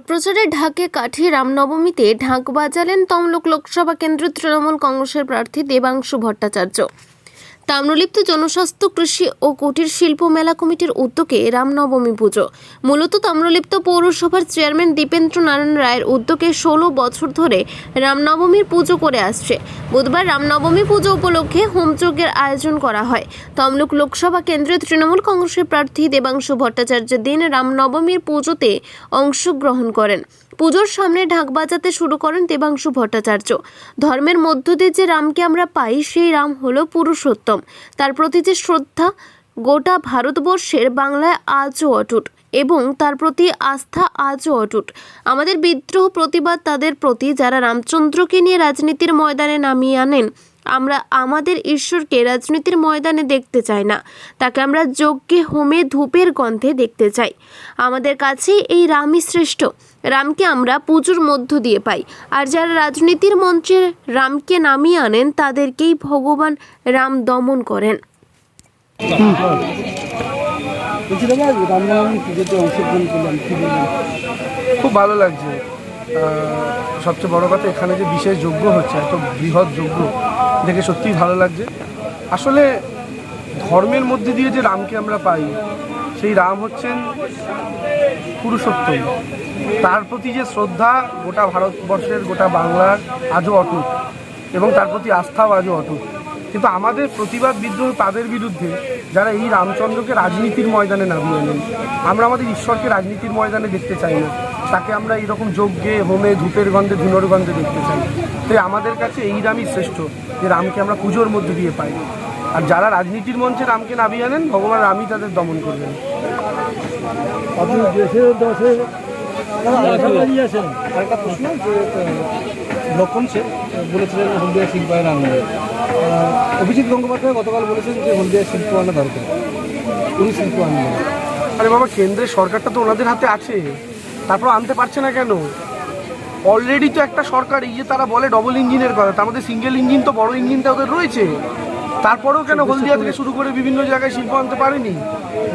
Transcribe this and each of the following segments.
প্রচারে ঢাকে কাঠি রামনবমীতে ঢাক বাজালেন তমলুক লোকসভা কেন্দ্র তৃণমূল কংগ্রেসের প্রার্থী দেবাংশু ভট্টাচার্য। তাম্রলিপ্ত জনস্বাস্থ্য কৃষি ও কুটির শিল্প মেলা কমিটির উদ্যোগে রামনবমী পুজো। মূলত তাম্রলিপ্ত পৌরসভার চেয়ারম্যান দীপেন্দ্র নারায়ণ রায়ের উদ্যোগে ষোলো বছর ধরে রামনবমীর পুজো করে আসছে। বুধবার রামনবমী পুজো উপলক্ষে হোমযজ্ঞের আয়োজন করা হয়। তমলুক লোকসভা কেন্দ্রে তৃণমূল কংগ্রেসের প্রার্থী দেবাংশু ভট্টাচার্য দিন রামনবমীর পুজোতে অংশগ্রহণ করেন। পুজোর সামনে ঢাক বাজাতে শুরু করেন দেবাংশু ভট্টাচার্য। ধর্মের মধ্য দিয়ে যে রামকে আমরা পাই, সেই রাম হল পুরুষোত্তম। তার প্রতি যে শ্রদ্ধা, গোটা ভারতবর্ষের বাংলায় আজও অটুট এবং তার প্রতি আস্থা আজও অটুট। আমাদের বিদ্রোহ প্রতিবাদ তাদের প্রতি। যারা রামচন্দ্রকে নিয়ে রাজনীতির ময়দানে নামিয়ে আনেন আমরা আমাদের ঈশ্বরকে রাজনীতির ময়দানে দেখতে চাই না। তাকে আমরা যজ্ঞে, হোমে, ধূপের গন্ধে দেখতে চাই। আমাদের কাছে এই রামই শ্রেষ্ঠ। রামকে আমরা পুজোর মধ্য দিয়ে পাই। আর যারা রাজনীতির মঞ্চে রামকে নামিয়ে আনেন, তাদেরকেই ভগবান রাম দমন করেন। খুব ভালো লাগছে। সবচেয়ে বড় কথা এখানে যে বিশেষ যজ্ঞ হচ্ছে, এত বৃহৎ যজ্ঞ। দেখে সত্যিই ভালো লাগছে। আসলে ধর্মের মধ্যে দিয়ে যে রামকে আমরা পাই, সেই রাম হচ্ছেন পুরুষোত্তম। তার প্রতি যে শ্রদ্ধা গোটা ভারতবর্ষের, গোটা বাংলার আজও অটুট এবং তার প্রতি আস্থাও আজও অটুট। কিন্তু আমাদের প্রতিবাদ বিদ্রোহ তাদের বিরুদ্ধে, যারা এই রামচন্দ্রকে রাজনীতির ময়দানে নামিয়ে আনেন। আমরা আমাদের ঈশ্বরকে রাজনীতির ময়দানে দেখতে চাই না। তাকে আমরা এইরকম যজ্ঞে হোমে, ধূপের গন্ধে, ধুনোর গন্ধে দেখতে চাই। তাই আমাদের কাছে এই রামই শ্রেষ্ঠ, যে রামকে আমরা পুজোর মধ্যে দিয়ে পাই। আর যারা রাজনীতির মঞ্চে রামকে নামিয়ে আনেন, ভগবান রামই তাদের দমন করবেন। আপনি দেশে দশে আরেকটা প্রশ্ন যে লক্ষণ সে বলেছিলেন হলদিয়া শিল্পায়ন আনবে অভিজিৎ গঙ্গোপাধ্যায় গতকাল বলেছেন যে হলদিয়া শিল্প আনা দরকার উনি শিল্প আনবেন আরে বাবা, কেন্দ্রের সরকারটা তো ওনাদের হাতে আছে। তারপর আনতে পারছে না কেন? অলরেডি তো একটা সরকার এই যে তারা বলে ডবল ইঞ্জিনের কথা তার মধ্যে সিঙ্গেল ইঞ্জিন তো বড় ইঞ্জিনটা ওদের রয়েছে। তারপরেও কেন হলদিয়া থেকে শুরু করে বিভিন্ন জায়গায় শিল্প আনতে পারেনি?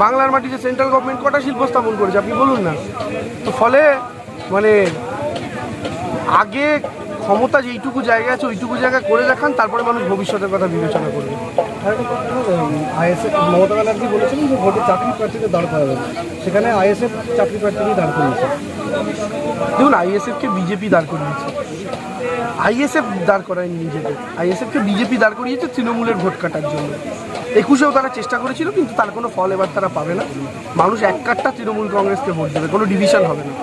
বাংলার মাটিতে সেন্ট্রাল গভর্নমেন্ট কটা শিল্প স্থাপন করেছে আপনি বলুন না। তো ফলে মানে আগে ক্ষমতা যেইটুকু জায়গা আছে ওইটুকু জায়গা করে দেখান তারপরে মানুষ ভবিষ্যতের কথা বিবেচনা করবে। আইএসএফ মমতা ব্যানার্জি বলেছেন যে ভোটে চাকরি প্রার্থীদের দাঁড় করাবে সেখানে আইএসএফ চাকরি প্রার্থীকেই দাঁড় করিয়েছে দেখুন আইএসএফকে বিজেপি দাঁড় করিয়েছে আইএসএফ দাঁড় করায়নি নিজেদের। আইএসএফকে বিজেপি দাঁড় করিয়েছে তৃণমূলের ভোট কাটার জন্য। একুশেও তারা চেষ্টা করেছিল কিন্তু তার কোনো ফল এবার তারা পাবে না। মানুষ এক কাটটা তৃণমূল কংগ্রেসকে ভোট দেবে কোনো ডিভিশন হবে না।